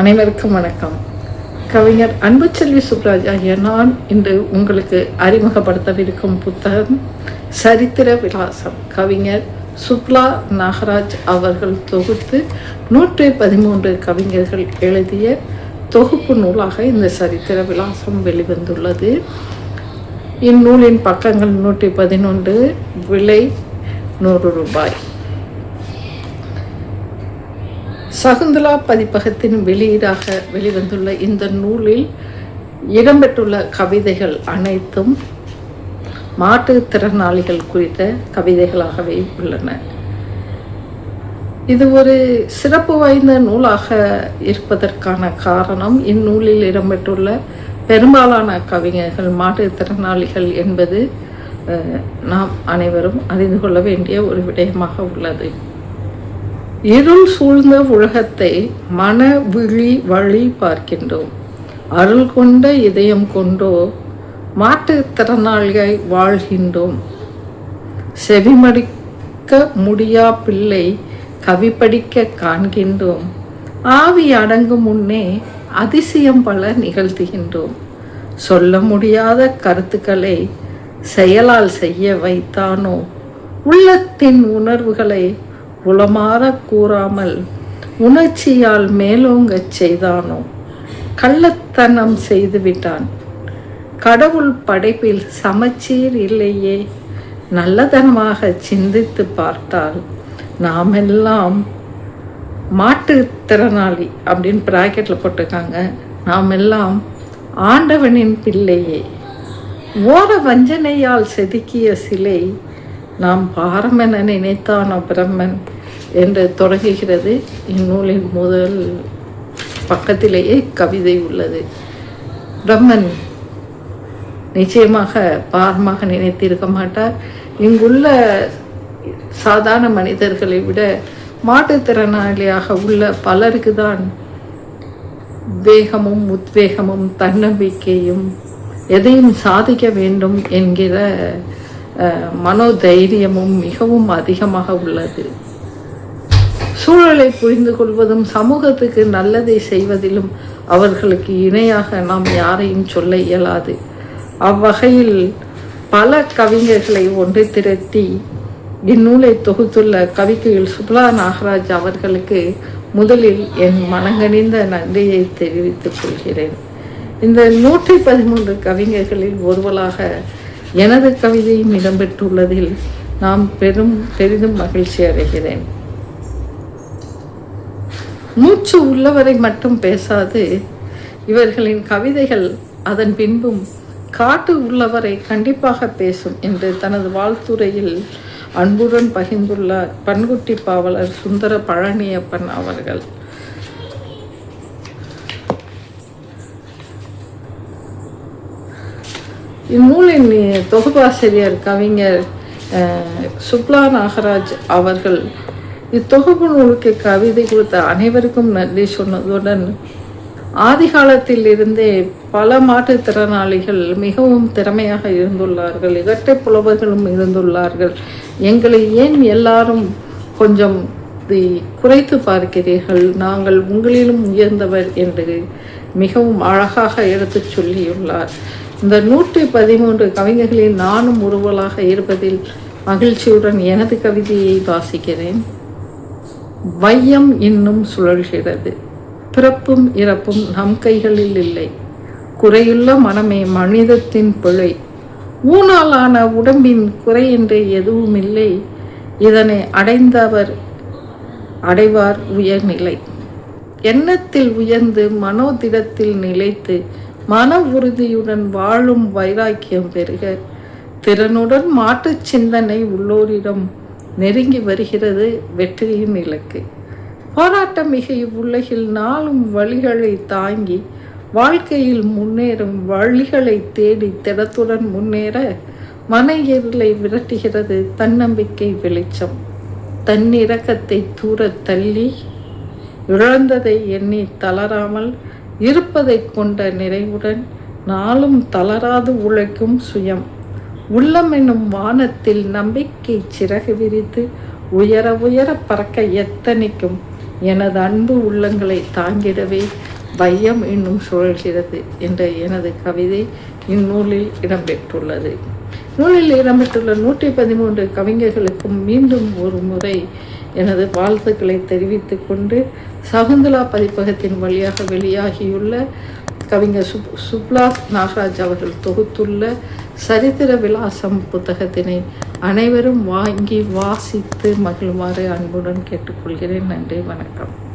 அனைவருக்கும் வணக்கம். கவிஞர் அன்புச்செல்வி சுப்ராஜ் ஆகிய நான் இன்று உங்களுக்கு அறிமுகப்படுத்தவிருக்கும் புத்தகம் சரித்திர விலாசம். கவிஞர் சுக்லா நாகராஜ் அவர்கள் தொகுத்து நூற்றி பதிமூன்று கவிஞர்கள் எழுதிய தொகுப்பு நூலாக இந்த சரித்திர விலாசம் வெளிவந்துள்ளது. இந்நூலின் பக்கங்கள் நூற்றி பதினொன்று விலை நூறு ரூபாய். சகுந்தலா பதிப்பகத்தின் வெளியீடாக வெளிவந்துள்ள இந்த நூலில் இடம்பெற்றுள்ள கவிதைகள் அனைத்தும் மாற்றுத்திறனாளிகள் குறித்த கவிதைகளாகவே உள்ளன. இது ஒரு சிறப்பு வாய்ந்த நூலாக இருப்பதற்கான காரணம் இந்நூலில் இடம்பெற்றுள்ள பெரும்பாலான கவிஞர்கள் மாற்றுத்திறனாளிகள் என்பது நாம் அனைவரும் அறிந்து கொள்ள வேண்டிய ஒரு விடயமாக உள்ளது. இருள் சூழ்ந்த உலகத்தை மன விழி வழி பார்க்கின்றோம். அருள் கொண்ட இதயம் கொண்டோ மாற்றுத்திறனாளிகள் வாழ்கின்றோம். செவிமடிக்க முடியா பிள்ளை கவி காண்கின்றோம். ஆவி அடங்கும் முன்னே அதிசயம் பல நிகழ்த்துகின்றோம். சொல்ல முடியாத கருத்துக்களை செயலால் செய்ய வைத்தானோ? உள்ளத்தின் உணர்வுகளை உளமாற கூறாமல் உணர்ச்சியால் மேலோங்கச் செய்தானோ? கள்ளத்தனம் செய்துவிட்டான் கடவுள் படைப்பில் சமச்சீர் இல்லையே. நல்லதனமாக சிந்தித்து பார்த்தால் நாமெல்லாம் மாற்றுத்திறனாளி அப்படின்னு பிராக்கெட்டில் போட்டிருக்காங்க. நாம் எல்லாம் ஆண்டவனின் பிள்ளையே. ஓர வஞ்சனையால் செதுக்கிய சிலை நாம் பாரமென நினைத்தான் பிரம்மன்? என்று தொடங்குகிறது. இந்நூலின் முதல் பக்கத்திலேயே கவிதை உள்ளது. பிரம்மன் நிச்சயமாக பாரமாக நினைத்திருக்க மாட்டார். இங்குள்ள சாதாரண மனிதர்களை விட மாற்றுத்திறனாளியாக உள்ள பலருக்கு தான் வேகமும் உத்வேகமும் தன்னம்பிக்கையும் எதையும் சாதிக்க வேண்டும் என்கிற மனோதைரியமும் மிகவும் அதிகமாக உள்ளது. சூழலை புரிந்து கொள்வதும் சமூகத்துக்கு நல்லதை செய்வதிலும் அவர்களுக்கு இணையாக நாம் யாரையும் சொல்ல இயலாது. அவ்வகையில் பல கவிஞர்களை ஒன்று திரட்டி இந்நூலை தொகுத்துள்ள கவிக்குயில் சுப்லா நாகராஜ் அவர்களுக்கு முதலில் என் மனங்கனிந்த நன்றியை தெரிவித்துக் கொள்கிறேன். இந்த நூற்றி பதிமூன்று கவிஞர்களில் ஒருவராக எனது கவிதையும் இடம்பெற்றுள்ளதில் நாம் பெரும் பெரிதும் மகிழ்ச்சி அடைகிறேன். மூச்சு உள்ளவரை மட்டும் பேசாது. இவர்களின் கவிதைகள் அதன் பின்பும் காட்டு உள்ளவரை கண்டிப்பாக பேசும் என்று தனது வாழ்த்துறையில் அன்புடன் பகிர்ந்துள்ளார் பன்குட்டி பாவலர் சுந்தர பழனியப்பன் அவர்கள். இந்நூலின் தொகுப்பாசிரியர் கவிஞர் அஹ், சுக்லா நாகராஜ் அவர்கள் இத்தொகுப்பு நூலுக்கு கவிதை கொடுத்த அனைவருக்கும் நன்றி சொன்னதுடன் ஆதி காலத்தில் இருந்தே பல மாற்றுத்திறனாளிகள் மிகவும் திறமையாக இருந்துள்ளார்கள் இரட்டை புலவர்களும் இருந்துள்ளார்கள். எங்களை ஏன் எல்லாரும் கொஞ்சம் குறைத்து பார்க்கிறீர்கள்? நாங்கள் உங்களிலும் உயர்ந்தவர் என்று மிகவும் அழகாக எடுத்துச் சொல்லியுள்ளார். இந்த நூற்றி பதிமூன்று கவிஞர்களில் நானும் ஒருவலாக இருப்பதில் மகிழ்ச்சியுடன் எனது கவிதையை வாசிக்கிறேன். வையம் இன்னும் சுழல்கிறது. பிறப்பும் இறப்பும் நம் கைகளில் இல்லை. குறையுள்ள மனமே மனிதத்தின் பிழை. ஊனாலான உடம்பின் குறை என்று எதுவும் இல்லை. இதனை அடைந்தவர் அடைவார் உயர்நிலை எண்ணத்தில் உயர்ந்து மனோதிடத்தில் நிலைத்து மன உறுதியுடன் வாழும் வைராக்கியம் பெறுக. திறனுடன் மாற்றுச் சிந்தனை உள்ளோரிடம் நெருங்கி வருகிறது வெற்றியின் இலக்கு. போராட்டம் மிக இவ்வுலகில் நாளும் வழிகளை தாங்கி வாழ்க்கையில் முன்னேறும் வழிகளை தேடி திடத்துடன் முன்னேற மன இருளை விரட்டுகிறது தன்னம்பிக்கை வெளிச்சம். தன்னிறக்கத்தை தூர தள்ளி இழந்ததை எண்ணி தளராமல் இருப்பதைக் கொண்ட நிறைவுடன் நாளும் தளராது உழைக்கும் சுயம். உள்ளம் என்னும் வானத்தில் நம்பிக்கை சிறகு விரித்து உயர உயர பறக்க எத்தனைக்கும் எனது அன்பு உள்ளங்களை தாங்கிடவே பையம் என்னும் சுழல்கிறது என்ற எனது கவிதை இந்நூலில் இடம்பெற்றுள்ளது. நூலில் இடம்பெற்றுள்ள நூற்றி பதிமூன்று கவிஞர்களுக்கும் மீண்டும் ஒரு முறை எனது வாழ்த்துக்களை தெரிவித்துக்கொண்டு சகுந்தலா பதிப்பகத்தின் வழியாக வெளியாகியுள்ள கவிஞர் சுப் சுப்லா நாகராஜ் அவர்கள் தொகுத்துள்ள சரித்திர விலாசம் புத்தகத்தினை அனைவரும் வாங்கி வாசித்து மகிழ்வாறு அன்புடன் கேட்டுக்கொள்கிறேன். நன்றி வணக்கம்.